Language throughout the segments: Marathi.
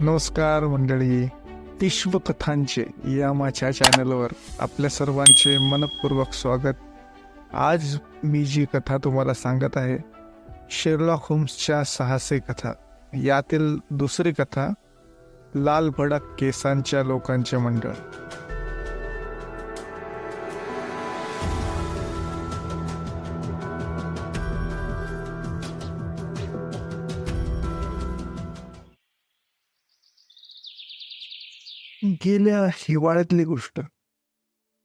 नमस्कार मंडळी. विश्वकथांचे या माझ्या चॅनलवर आपल्या सर्वांचे मनपूर्वक स्वागत. आज मी जी कथा तुम्हाला सांगत आहे शेरलॉक होम्सच्या साहसी कथा. यातील दुसरी कथा लाल भडक केसांच्या लोकांचे मंडळ. गेल्या हिवाळ्यातली गोष्ट.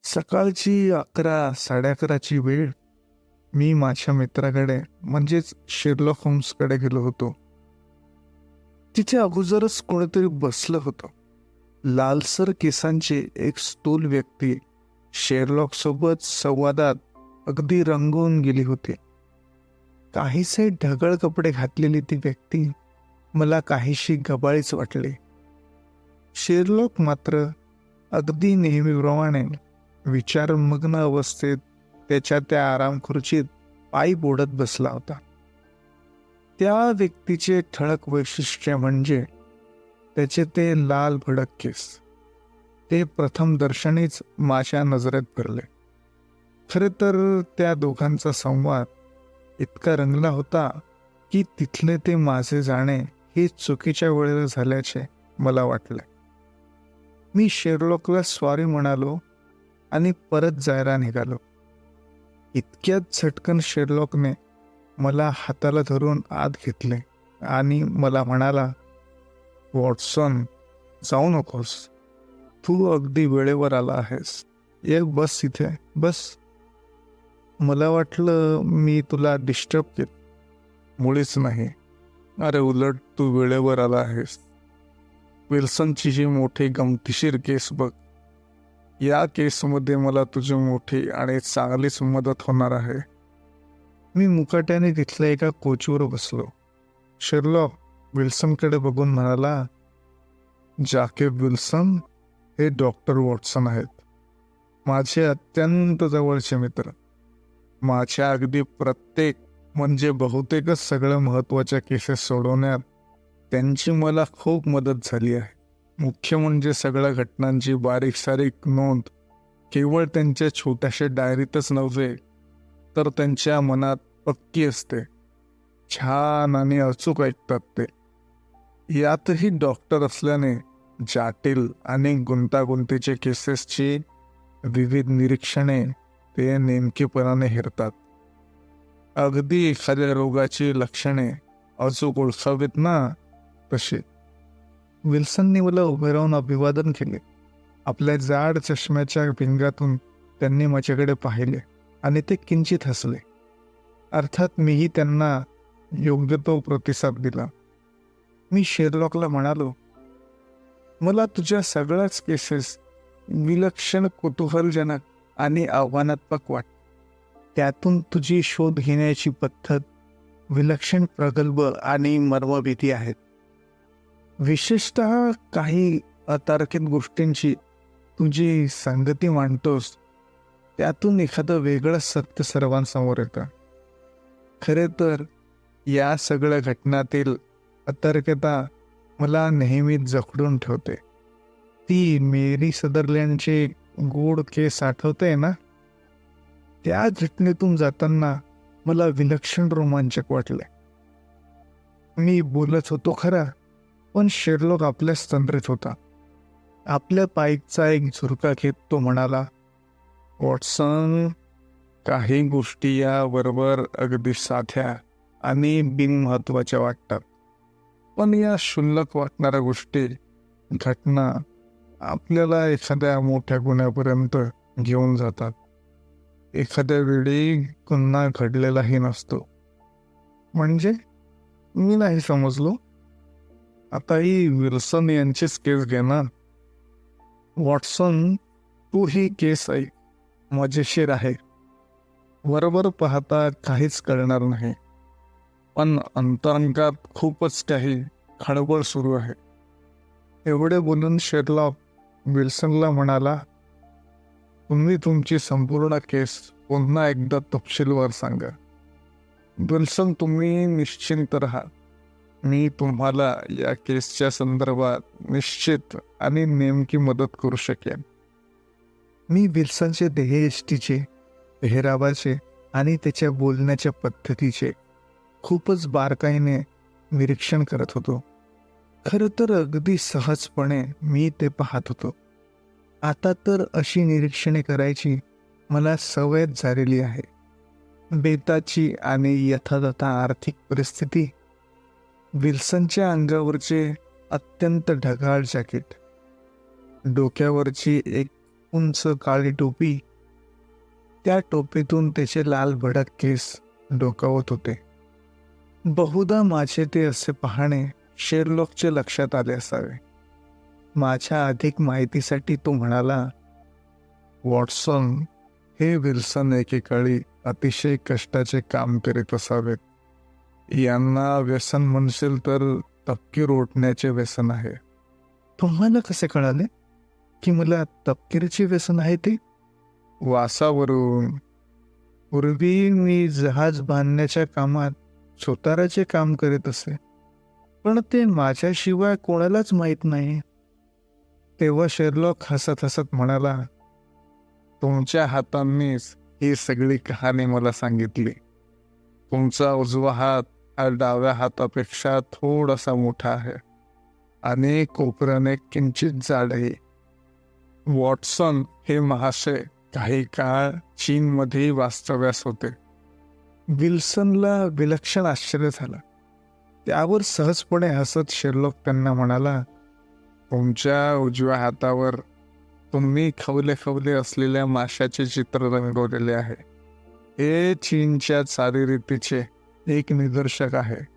सकाळची अकरा साडे अकराची वेळ मी माझ्या मित्राकडे म्हणजेच शेरलॉक होम्सकडे गेलो होतो. तिथे अगोदरच कोणीतरी बसलं होतं. लालसर केसांची एक स्थूल व्यक्ती शेरलॉक सोबत संवादात अगदी रंगवून गेली होती. काहीसे ढगळ कपडे घातलेली ती व्यक्ती मला काहीशी गबाळीच वाटली. शेरलॉक मात्र अगदी नेहमीप्रमाणे विचारमग्न अवस्थेत त्याच्या त्या आराम खुर्चीत पायी बोडत बसला होता. त्या व्यक्तीचे ठळक वैशिष्ट्य म्हणजे त्याचे ते लाल भडक केस. ते प्रथम दर्शनीच माझ्या नजरेत भरले खरे तर त्या दोघांचा संवाद इतका रंगला होता की तिथले ते माझे जाणे हे चुकीच्या वेळेला झाल्याचे मला वाटले. मी शेरलॉकला स्वारी म्हणालो आणि परत जायला निघालो. इतक्यात झटकन शेरलॉकने मला हाताला धरून आत घेतले आणि मला म्हणाला वॉटसन जाऊ नकोस. तू अगदी वेळेवर आला आहेस. एक बस इथे बस. मला वाटलं मी तुला डिस्टर्ब केलं. मुळीच नाही. अरे उलट तू वेळेवर आला आहेस. विल्सनची जी मोठी गमतीशीर केस बघ या केसमध्ये मला तुझी मोठी आणि चांगलीच मदत होणार आहे. मी मुकाट्याने तिथल्या एका कोचवर बसलो. शेरलॉक विल्सनकडे बघून म्हणाला जाकेब विल्सन हे डॉक्टर वॉटसन आहेत. माझे अत्यंत जवळचे मित्र. माझ्या अगदी प्रत्येक म्हणजे बहुतेकच सगळ्या महत्त्वाच्या केसेस सोडवण्यात त्यांची मला खूप मदत झाली आहे. मुख्य म्हणजे सगळ्या घटनांची बारीक सारीक नोंद. केवळ त्यांच्या छोट्याशा डायरीतच नव्हे तर त्यांच्या मनात पक्की असते. छान आणि अचूक ऐकतात ते. यातही डॉक्टर असल्याने जाटील आणि गुंतागुंतीच्या केसेसची विविध निरीक्षणे ते नेमकेपणाने हेरतात. अगदी एखाद्या रोगाची लक्षणे अचूक ओळखावीत ना? तसे विल्सननी मला उभे राहून अभिवादन केले. आपल्या जाड चष्म्याच्या भिंगातून त्यांनी माझ्याकडे पाहिले आणि ते किंचित हसले. अर्थात मीही त्यांना योग्य तो प्रतिसाद दिला. मी शेरलॉकला म्हणालो मला तुझ्या सगळ्याच केसेस विलक्षण कुतूहलजनक आणि आव्हानात्मक वाट त्यातून तुझी शोध घेण्याची पद्धत विलक्षण प्रगल्भ आणि मर्मभीती आहेत. विशेषत काही अतार्किक गोष्टींची तुझी संगती मांडतोस त्यातून एखादं वेगळं सत्य सर्वांसमोर येतं. खरे तर या सगळ्या घटनातील अतर्कता मला नेहमीच जखडून ठेवते. ती मेरी सदरल्यांचे गोड केस आठवते ना? त्या घटनेतून जाताना मला विलक्षण रोमांचक वाटले मी बोलत होतो खरा पण शेरलोक आपल्या तंद्रीत होता. आपल्या पाईकचा एक झुरका घेत तो म्हणाला वॉटसन काही गोष्टी या बरोबर अगदी साध्या आणि बिनमहत्वाच्या वाटतात. पण या क्षुल्लक वाटणाऱ्या गोष्टी घटना आपल्याला एखाद्या मोठ्या गुन्ह्यापर्यंत घेऊन जातात. एखाद्या वेळी गुन्हा घडलेलाही नसतो. म्हणजे? मी नाही समजलो. आता ही विल्सन यांचीच केस घे ना वॉटसन तू ही केस आहे मजेशीर आहे वरवर पाहता काहीच कळणार नाही. पण अंतरंगात खूपच काही खळबळ सुरू आहे. एवढे बोलून शेरलॉक विल्सनला म्हणाला तुम्ही तुमची संपूर्ण केस पुन्हा एकदा तपशीलवार सांगा. विल्सन तुम्ही निश्चिंत राहा. मी तुम्हाला या केसच्या संदर्भात निश्चित आणि नेमकी मदत करू शकेन. मी विल्सनचे देहयष्टीचे पेहरावाचे आणि त्याच्या बोलण्याच्या पद्धतीचे खूपच बारकाईने निरीक्षण करत होतो. खरं तर अगदी सहजपणे मी ते पाहत होतो. आता तर अशी निरीक्षणे करायची मला सवयच झालेली आहे. बेताची आणि यथातथा आर्थिक परिस्थिती विल्सनच्या अंगावरचे अत्यंत ढगाळ जॅकेट. डोक्यावरची एक उंच काळी टोपी. त्या टोपीतून त्याचे लाल भडक केस डोकावत होते. बहुधा माझे ते असे पाहणे शेरलॉकचे लक्षात आले असावे. माझ्या अधिक माहितीसाठी तो म्हणाला वॉटसन हे विल्सन एकेकाळी अतिशय कष्टाचे काम करीत असावेत. यांना व्यसन म्हणशील तर तपकीर ओढण्याचे व्यसन आहे. तुम्हाला कसे कळाले की मला तपकिरीचे व्यसन आहे ते? वासावरून. पूर्वी मी जहाज बांधण्याच्या कामात सुताराचे काम करीत असे पण ते माझ्याशिवाय कोणालाच माहीत नाही. तेव्हा शेरलॉक हसत हसत म्हणाला तुमच्या हातांनीच ही सगळी कहाणी मला सांगितली. तुमचा उजवा हात हा डाव्या हातापेक्षा थोडासा मोठा आहे. आणि कोपऱ्याने किंचित जाड आहे वॉटसन हे महाशय काही काळ चीनमध्ये वास्तव्यास होते. विल्सनला विलक्षण आश्चर्य झालं. त्यावर सहजपणे हसत शेरलॉक त्यांना म्हणाला तुमच्या उजव्या हातावर तुम्ही खवले खवले असलेल्या माशाचे चित्र रंगवलेले आहे. हे चीनच्या चालीरीतीचे एक निदर्शक आहे.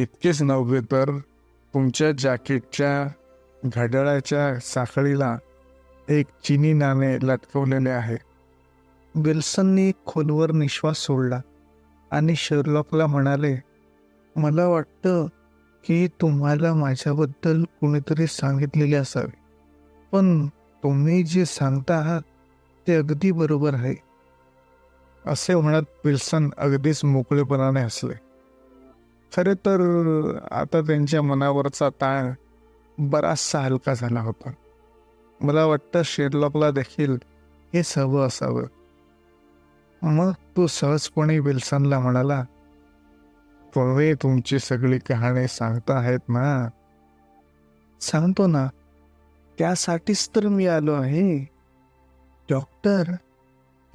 इतकेच नव्हे तर तुमच्या जॅकेटच्या घड्याळाच्या साखळीला एक चिनी नाणे लटकवलेले आहे. विल्सननी खोलवर निश्वास सोडला आणि शेरलॉकला म्हणाले मला वाटतं की तुम्हाला माझ्याबद्दल कुणीतरी सांगितलेले असावे. पण तुम्ही जे सांगता आहात ते अगदी बरोबर आहे. असे म्हणत विल्सन अगदीच मोकळेपणाने हसले. खरे तर आता त्यांच्या मनावरचा ताण बराचसा हलका झाला होता. मला वाटतं शेरलॉकला देखील हे हवं असावं. मग तो सहजपणे विल्सनला म्हणाला तुम्ही तुमची सगळी कहाणी सांगता आहेत ना? सांगतो ना. त्यासाठीच तर मी आलो आहे. डॉक्टर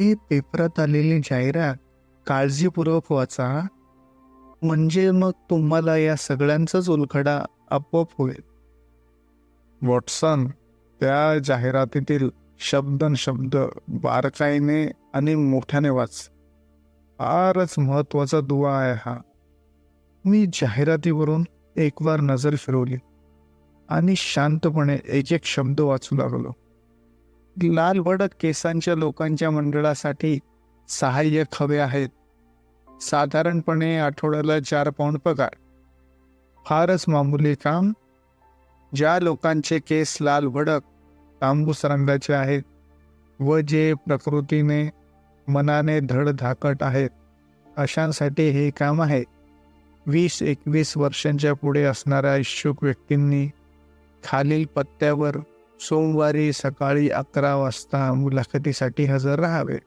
ही पेपरात आलेली जाहिरात काळजीपूर्वक वाचा म्हणजे मग तुम्हाला या सगळ्यांचाच उलखडा आपोआप होईल. वॉटसन त्या जाहिरातीतील शब्दन शब्द बारकाईने आणि मोठ्याने वाच. फारच महत्त्वाचा दुवा आहे हा. मी जाहिरातीवरून एक वार नजर फिरवली आणि शांतपणे एक एक शब्द वाचू लागलो. लालभडक केसांच्या लोकांच्या मंडळासाठी सहाय्यक हवे आहेत. साधारणपणे आठवड्याला चार पाऊंड पगार. फारच मामूली काम. ज्या लोकांचे केस लाल भडक तांबूस रंगाचे आहेत व जे प्रकृतीने मनाने धडधाकट आहेत अशांसाठी हे काम आहे. वीस एकवीस वर्षांच्या पुढे असणाऱ्या इच्छुक व्यक्तींनी खालील पत्त्यावर सोमवारी सकाळी अकरा वाजता मुलाखतीसाठी हजर राहावे.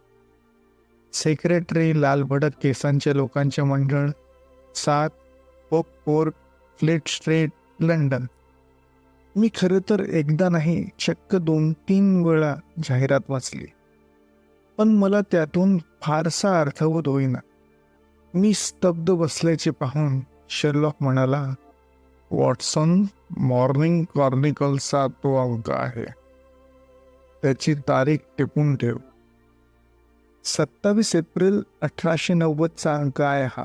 सेक्रेटरी लाल भडक लोकांचे मंडळ सात Pope court Fleet street London. मी खरं तर एकदा नाही चक्क दोन तीन वेळा जाहिरात वाचली. पण मला त्यातून फारसा अर्थवत होईना. मी स्तब्ध बसल्याचे पाहून शर्लॉक म्हणाला वॉटसन मॉर्निंग कॉर्निकलचा तो अंक आहे. त्याची तारीख टिपून ठेव. सत्तावीस एप्रिल अठराशे नव्वदचा अंक आहे हा.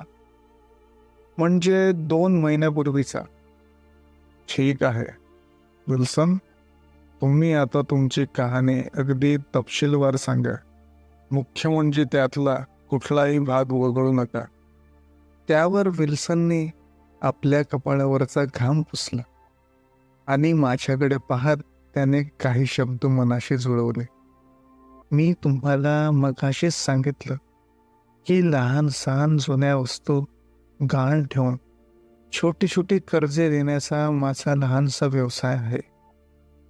म्हणजे दोन महिन्यापूर्वीचा. ठीक आहे. विल्सन तुम्ही आता तुमची कहाणी अगदी तपशीलवार सांगा. मुख्य म्हणजे त्यातला कुठलाही भाग वगळू नका. त्यावर विल्सनने आपल्या कपाळावरचा घाम पुसला. आणि माझ्याकडे पाहत त्याने काही शब्द मनाशी जुळवले. मी तुम्हाला मगाशीच सांगितलं की लहान सहान जुन्या वस्तू गाण ठेवून छोटी छोटी कर्जे देण्याचा माझा लहानसा व्यवसाय आहे.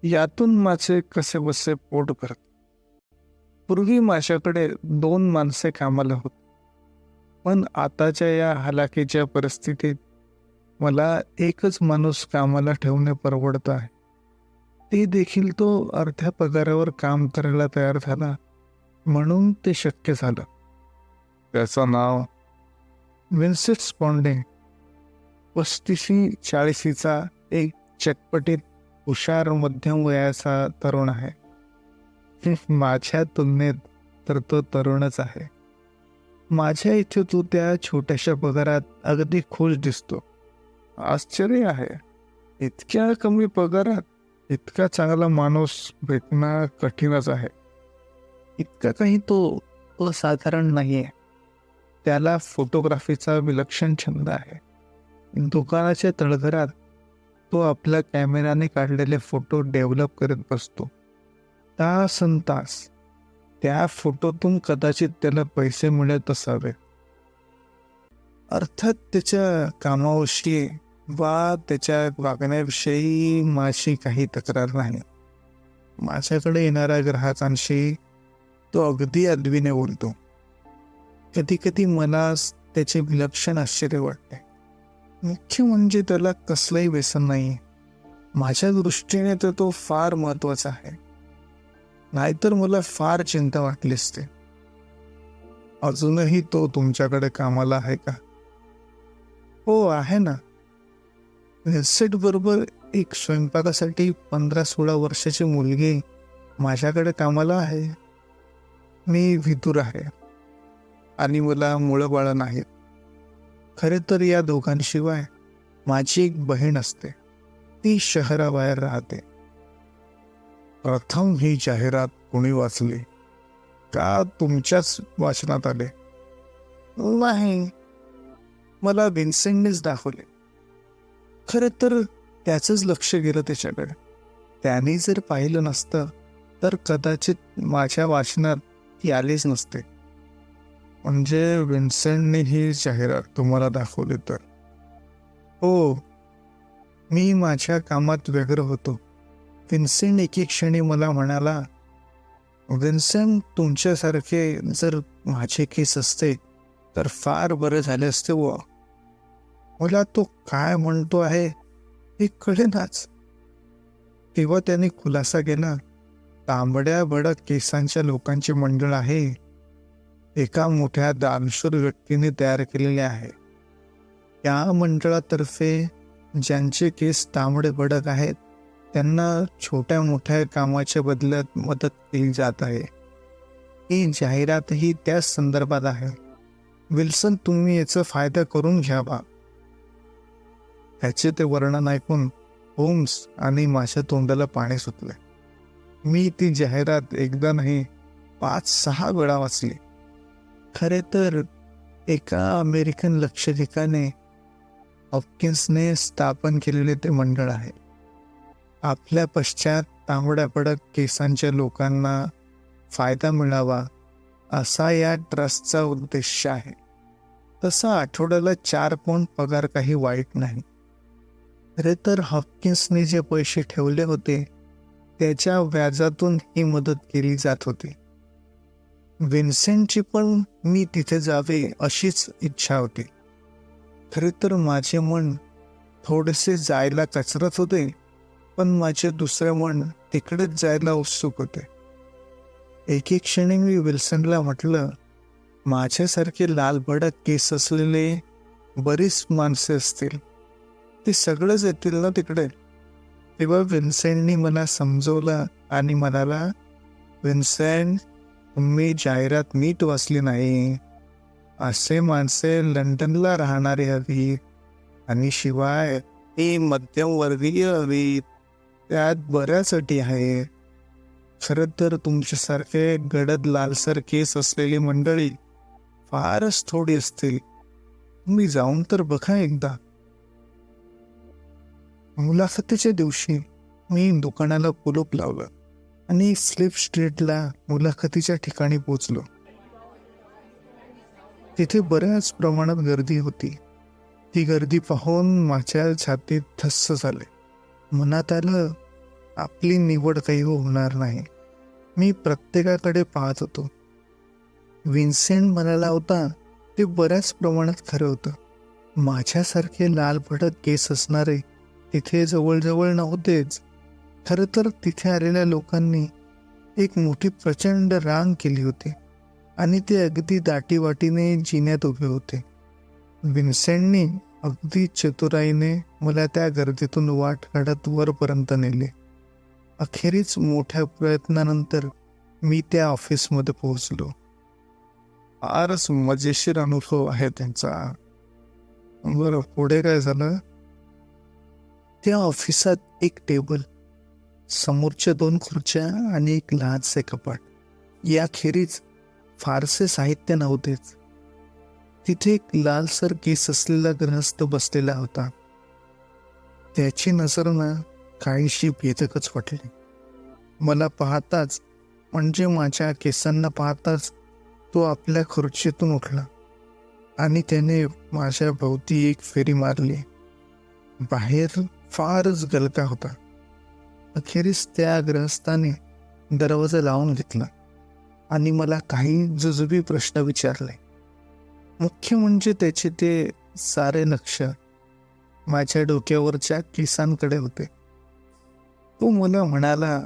यातून माझे कसे बसे पोट भरत? पूर्वी माझ्याकडे दोन माणसे कामाला होत. पण आताच्या या हलाखीच्या परिस्थितीत मला एकच माणूस कामाला ठेवणे परवडत आहे. ते देखील तो अर्ध्या पगारावर काम करायला तयार झाला. म्हणून ते शक्य झालं. त्याचं नाव विन्सेट स्पॉन्डिंग पस्तीशी चाळीशीचा एक चटपटीत हुशार मध्यम वयाचा तरुण आहे. माझ्या तुलनेत तर तो तरुणच आहे. माझ्या इथे तो त्या छोट्याशा पगारात अगदी खुश दिसतो. आश्चर्य आहे. इतक्या कमी पगारात इतका चांगला माणूस भेटणं कठीणच आहे. इतका काही तो असाधारण नाही आहे त्याला फोटोग्राफीचा विलक्षण छंद आहे. दुकानाच्या तळघरात तो आपल्या कॅमेऱ्याने काढलेले फोटो डेव्हलप करत बसतो. तासन तास त्या फोटोतून कदाचित त्याला पैसे मिळत असावे अर्थात त्याच्या कामाविषयी वा त्याच्या वागण्याविषयी माझी काही तक्रार नाही. माझ्याकडे येणाऱ्या ग्राहकांशी तो अगदी अदवीने बोलतो. कधी कधी मला त्याचे विलक्षण आश्चर्य वाटते. मुख्य म्हणजे त्याला कसलंही व्यसन नाही माझ्या दृष्टीने तर तो फार महत्त्वाचा आहे. नाहीतर मला फार चिंता वाटली असते. अजूनही तो तुमच्याकडे कामाला आहे का? हो आहे ना. वेबसाईट बरोबर एक स्वयंपाकासाठी पंधरा सोळा वर्षाची मुलगी माझ्याकडे कामाला आहे. मी विदूर आहे. आणि मला मुळं बाळं नाहीत. खरे तर या दोघांशिवाय माझी एक बहीण असते. ती शहराबाहेर राहते. प्रथम ही जाहिरात कोणी वाचली? का तुमच्याच वाचनात आले? नाही. मला विन्सेंटनेच दाखवले. खरं तर त्याचंच लक्ष गेलं त्याच्याकडे. त्याने जर पाहिलं नसतं तर कदाचित माझ्या वाचनात ती आलीच नसते. म्हणजे विन्सेंटने ही जाहिरात तुम्हाला दाखवली तर. हो. मी माझ्या कामात व्यग्र होतो. विन्सेंट एके क्षणी मला म्हणाला विन्सेंट तुमच्यासारखे जर माझे केस असते तर फार बरं झाले असते व मला तो काय म्हणतो आहे हे कळेनाच. तेव्हा त्याने खुलासा केला तांबड्या बडक केसांच्या लोकांचे मंडळ आहे. एका मोठ्या दानशूर व्यक्तीने तयार केलेले आहे. या मंडळातर्फे ज्यांचे केस तांबडे बडक आहेत त्यांना छोट्या मोठ्या कामाच्या बदल्यात मदत केली जात आहे. ही जाहिरातही त्याच संदर्भात आहे. विल्सन तुम्ही याचा फायदा करून घ्यावा ह्याचे ते वर्णन ऐकून होम्स आणि माझ्या तोंडाला पाणी सुटले. मी ती जाहिरात एकदा नाही पाच सहा वेळा वाचली. खरे तर एका अमेरिकन लक्षधिकाने हॉपकिन्सने स्थापन केलेले ते मंडळ आहे. आपल्या पश्चात तांबड्या पडक केसांच्या लोकांना फायदा मिळावा असा या ट्रस्टचा उद्देश आहे. तसा आठवड्याला चार पौंड पगार काही वाईट नाही. खरे तर हॉपकिन्सने जे पैसे ठेवले होते त्याच्या व्याजातून ही मदत केली जात होती. विन्सेंटची पण मी तिथे जावे अशीच इच्छा होती. खरे तर माझे मन थोडेसे जायला कचरत होते पण माझे दुसरे मन तिकडेच जायला उत्सुक होते. एके क्षणी मी विल्सनला म्हटलं माझ्यासारखे लालबडक केस असलेले बरीच माणसे असतील. ते सगळंच येतील ना तिकडे. तेव्हा विन्सेंटनी मला समजवलं आणि म्हणाला विन्सेंट तुम्ही जाहिरात नीट वाचली नाही. असे माणसे लंडनला राहणारे हवी आणि शिवाय ती मध्यमवर्गीय हवी त्यात बऱ्याच अटी आहे. खरं तर तुमच्यासारखे गडद लालसर केस असलेली मंडळी फारच थोडी असतील. तुम्ही जाऊन तर बघा एकदा. मुलाखतीच्या दिवशी मी दुकानाला कुलूप लावलं आणि स्लिप स्ट्रीटला मुलाखतीच्या ठिकाणी पोचलो. तिथे बऱ्याच प्रमाणात गर्दी होती. ती गर्दी पाहून माझ्या छातीत धस्स झाले. मनात आलं आपली निवड काही होणार नाही. मी प्रत्येकाकडे पाहत होतो. विन्सेंट म्हणाला होता ते बऱ्याच प्रमाणात खरं होतं. माझ्यासारखे लाल भडक केस असणारे तिथे जवळजवळ नव्हतेच. खरं तर तिथे आलेल्या लोकांनी एक मोठी प्रचंड रांग केली होती आणि ते अगदी दाटीवाटीने जिन्यात उभे होते. विन्सेंटनी अगदी चतुराईने मला त्या गर्दीतून वाट काढत वरपर्यंत नेले. अखेरीच मोठ्या प्रयत्नानंतर मी त्या ऑफिसमध्ये पोहोचलो. फारच मजेशीर अनुभव आहे त्यांचा. बरं पुढे काय झालं? त्या ऑफिसात एक टेबल समोरच्या दोन खुर्च्या आणि एक लहानसे कपाट. याखेरीज फारसे साहित्य नव्हतेच. तिथे एक लालसर केस असलेला ग्रहस्थ बसलेला होता. त्याची नजर ना काहीशी भेदकच वाटली. मला पाहताच म्हणजे माझ्या केसांना पाहताच तो आपल्या खुर्चीतून उठला आणि त्याने माझ्या भोवती एक फेरी मारली. बाहेर फारच गलका होता. अखेरीस त्या ग्रहस्थाने दरवाजा लावून घेतला आणि मला काही जुजुबी प्रश्न विचारले. मुख्य म्हणजे त्याचे ते सारे लक्ष माझ्या डोक्यावरच्या केसांकडे होते. तो मला म्हणाला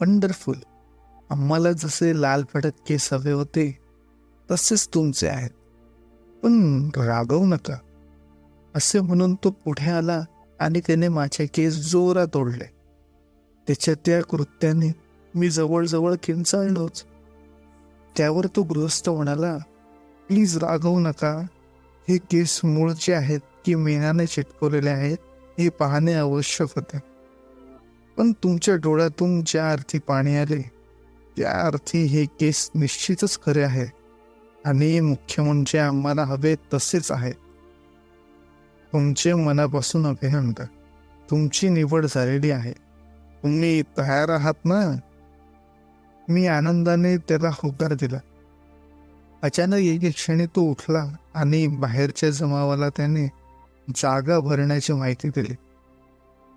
वंडरफुल आम्हाला जसे लाल फडक केस हवे होते तसेच तुमचे आहेत. पण रागवू नका. असे म्हणून तो पुढे आला आणि त्याने माझे केस जोरात ओढले. त्याच्या त्या कृत्याने मी जवळजवळ किंचाळलोच. त्यावर तो गृहस्थ म्हणाला प्लीज रागवू नका. हे केस मूळचे आहेत की मेणाने चिटकवलेले आहेत हे पाहणे आवश्यक होते. पण तुमच्या डोळ्यातून ज्या अर्थी पाणी आले त्या अर्थी हे केस निश्चितच खरे आहे. आणि मुख्य म्हणजे आम्हाला हवे तसेच आहे. तुमचे मनापासून अभिनंदन तुमची निवड झालेली आहे. तुम्ही तयार आहात ना? मी आनंदाने त्याला होकार दिला. अचानक एके क्षणी तो उठला आणि बाहेरच्या जमावाला त्याने जागा भरण्याची माहिती दिली.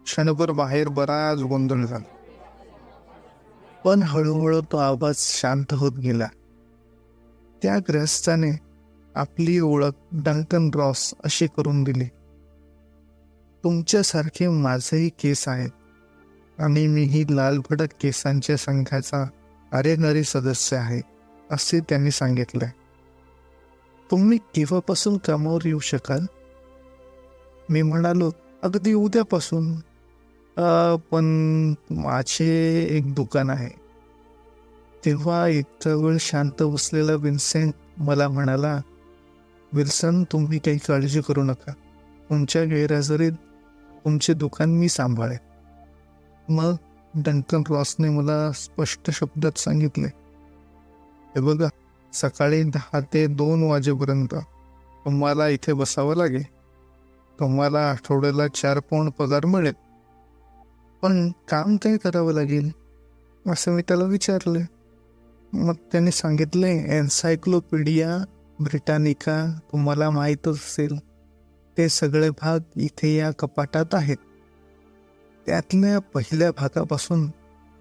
क्षणभर बाहेर बराच गोंधळ झाला. पण हळूहळू तो आवाज शांत होत गेला. त्या ग्रस्ताने आपली ओळख डंकन रॉस अशी करून दिली. तुमच्यासारखे माझेही केस आहेत. आणि मीही लाल भडक केसांच्या संघाचा कार्यकारी सदस्य आहे असे त्यांनी सांगितले तुम्ही केव्हापासून कामावर येऊ शकाल? मी म्हणालो अगदी उद्यापासून. पण माझे एक दुकान आहे. तेव्हा इतका वेळ शांत बसलेला विन्सेंट मला म्हणाला विल्सन तुम्ही काही काळजी करू नका. तुमच्या गैरहजेरीत तुमचे दुकान मी सांभाळेन. मग डंकन रॉसने मला स्पष्ट शब्दात सांगितले हे बघा सकाळी दहा ते दोन वाजेपर्यंत तुम्हाला इथे बसावं लागेल. तुम्हाला आठवड्याला चार पौंड पगार मिळेल. पण काम काय करावं लागेल? असं मी त्याला विचारले. मग त्याने सांगितले एन्सायक्लोपीडिया ब्रिटानिका तुम्हाला माहीतच असेल. ते सगळे भाग इथे या कपाटात आहेत. त्यातल्या पहिल्या भागापासून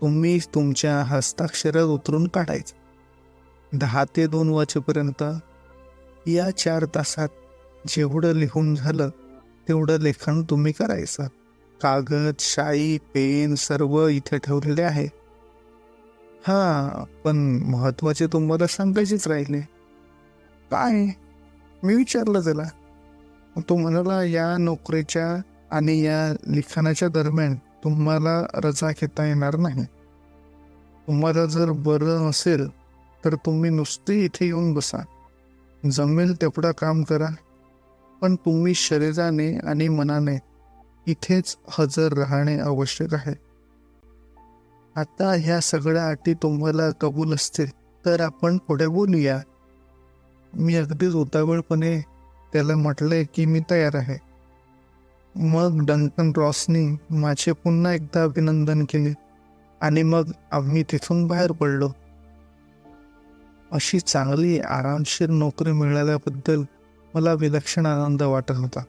तुम्ही तुमच्या हस्ताक्षरात उतरून काढायचं. दहा ते दोन वाजेपर्यंत या चार तासात जेवढं लिहून झालं तेवढं लेखन तुम्ही करायचं. कागद शाई पेन सर्व इथे ठेवलेले आहे. हा पण महत्त्वाचे तुम्हाला सांगायचेच राहिले. काय? मी विचारलं त्याला. मग तो म्हणाला या नोकरीच्या आणि या लिखाणाच्या दरम्यान तुम्हाला रजा घेता येणार नाही. तुम्हाला जर बरं असेल तर तुम्ही नुसते इथे येऊन बसा. जमेल तेवढा काम करा. पण तुम्ही शरीराने आणि मनाने इथेच हजर राहणे आवश्यक आहे. आता ह्या सगळ्या अटी तुम्हाला कबूल असतील तर आपण पुढे बोलूया. मी अगदीच उतावळपणे त्याला म्हटलंय की मी तयार आहे. मग डंकन रॉसनी माझे पुन्हा एकदा अभिनंदन केले आणि मग आम्ही तिथून बाहेर पडलो. अशी चांगली आरामशीर नोकरी मिळाल्याबद्दल मला विलक्षण आनंद वाटत होता.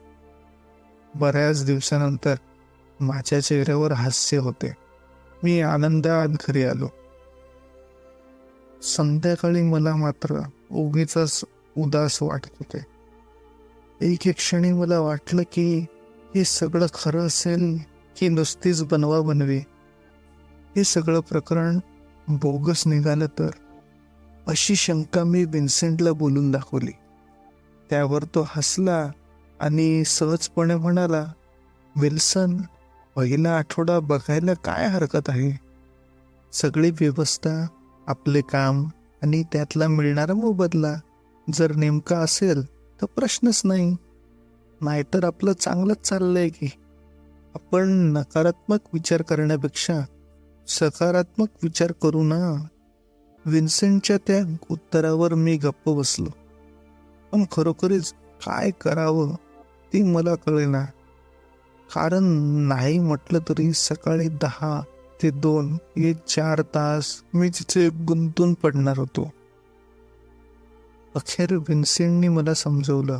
बऱ्याच दिवसानंतर माझ्या चेहऱ्यावर हास्य होते. मी आनंदात घरी आलो. संध्याकाळी मला मात्र उगीच उदास वाटत होते. एक एक क्षणी मला वाटलं की हे सगळं खरं असेल की नुसतीच बनवा बनवी. हे सगळं प्रकरण बोगस निघालं तर अशी शंका मी विन्सेंटला बोलून दाखवली. त्यावर तो हसला आणि सहजपणे म्हणाला विल्सन पहिला आठवडा बघायला काय हरकत आहे? सगळी व्यवस्था आपले काम आणि त्यातला मिळणारा मोबदला जर नेमका असेल तर प्रश्नच नाही. नाहीतर आपलं चांगलंच चाललंय की. आपण नकारात्मक विचार करण्यापेक्षा सकारात्मक विचार करू ना. विन्सेंटच्या त्या उत्तरावर मी गप्प बसलो. पण खरोखरीच काय करावं ते मला कळेना. कारण नाही म्हटलं तरी सकाळी दहा ते दोन हे चार तास मी तिथे गुंतून पडणार होतो. अखेर विन्सेंटनी मला समजवलं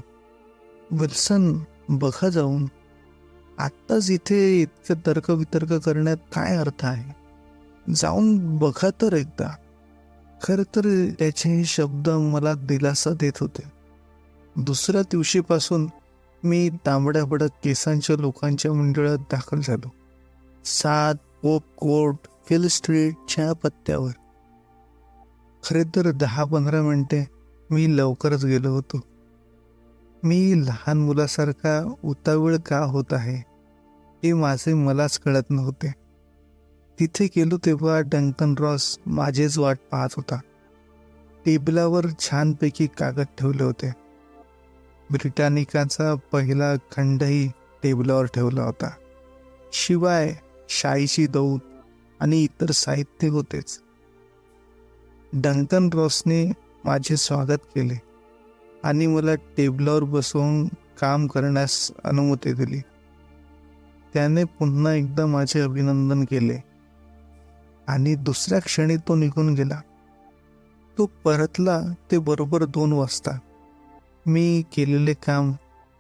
विल्सन बघा जाऊन. आत्ताच इथे इतकं तर्कवितर्क करण्यात काय अर्थ आहे? जाऊन बघा तर एकदा. खरं तर त्याचे हे शब्द मला दिलासा देत होते. दुसऱ्या दिवशीपासून मी तांबड्या केसांच्या लोकांच्या मंडळात दाखल झालो. सात पोप कोर्ट हिल स्ट्रीटच्या पत्त्यावर. खरे तर दहा पंधरा मिनिटे मी लवकरच गेलो होतो. मी लहान मुलासारखा उतावळ का होत आहे हे माझे मलाच कळत नव्हते. तिथे गेलो तेव्हा डंकन रॉस माझेच वाट पाहत होता. टेबलावर छानपैकी कागद ठेवले होते. ब्रिटानिकाचा पहिला खंडही टेबलावर ठेवला होता. शिवाय शाईची दौत आणि इतर साहित्य होतेच. डंकन रॉसने माझे स्वागत केले. आणि मला टेबलावर बसवून काम करण्यास अनुमती दिली. त्याने पुन्हा एकदा माझे अभिनंदन केले. आणि दुसऱ्या क्षणी तो निघून गेला. तो परतला ते बरोबर दोन वाजता. मी केलेले काम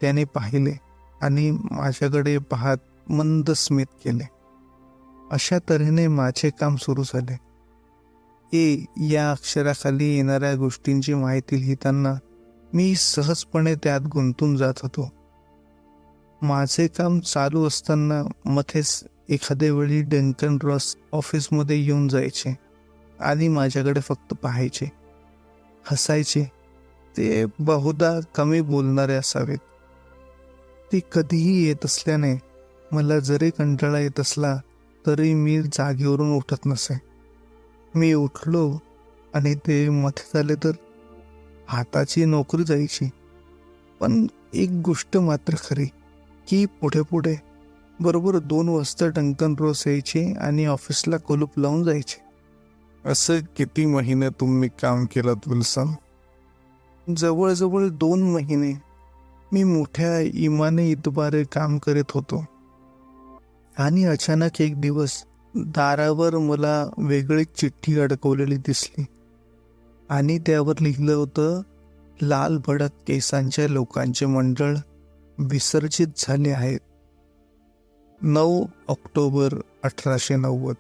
त्याने पाहिले आणि माझ्याकडे पाहत मंद स्मित केले. अशा तऱ्हेने माझे काम सुरू झाले. ए या अक्षराखाली येणाऱ्या गोष्टींची माहिती लिहिताना मी सहजपणे त्यात गुंतून जात होतो. माझे काम चालू असताना मथेच एखाद्या वेळी डंकन रॉस ऑफिसमध्ये येऊन जायचे आणि माझ्याकडे फक्त पाहायचे. हसायचे. ते बहुधा कमी बोलणारे असावेत. ते कधीही येत असल्याने मला जरी कंटाळा येत असला तरी मी जागेवरून उठत नसे. मी उठलो आणि ते मथे झाले तर हाताची नोकरी जायची. पण एक गोष्ट मात्र खरी की पुढे पुढे बरोबर दोन वाजता डंकन रोज यायचे आणि ऑफिसला कुलूप लावून जायचे. असं किती महिने तुम्ही काम केलं विल्सन? जवळजवळ दोन महिने मी मोठ्या इमाने इतबारे काम करीत होतो. आणि अचानक एक दिवस दारावर मला वेगळी चिठ्ठी अडकवलेली दिसली. आणि त्यावर लिहिलं होतं लाल भडक केसांच्या लोकांचे मंडळ विसर्जित झाले आहेत. नऊ ऑक्टोबर अठराशे नव्वद.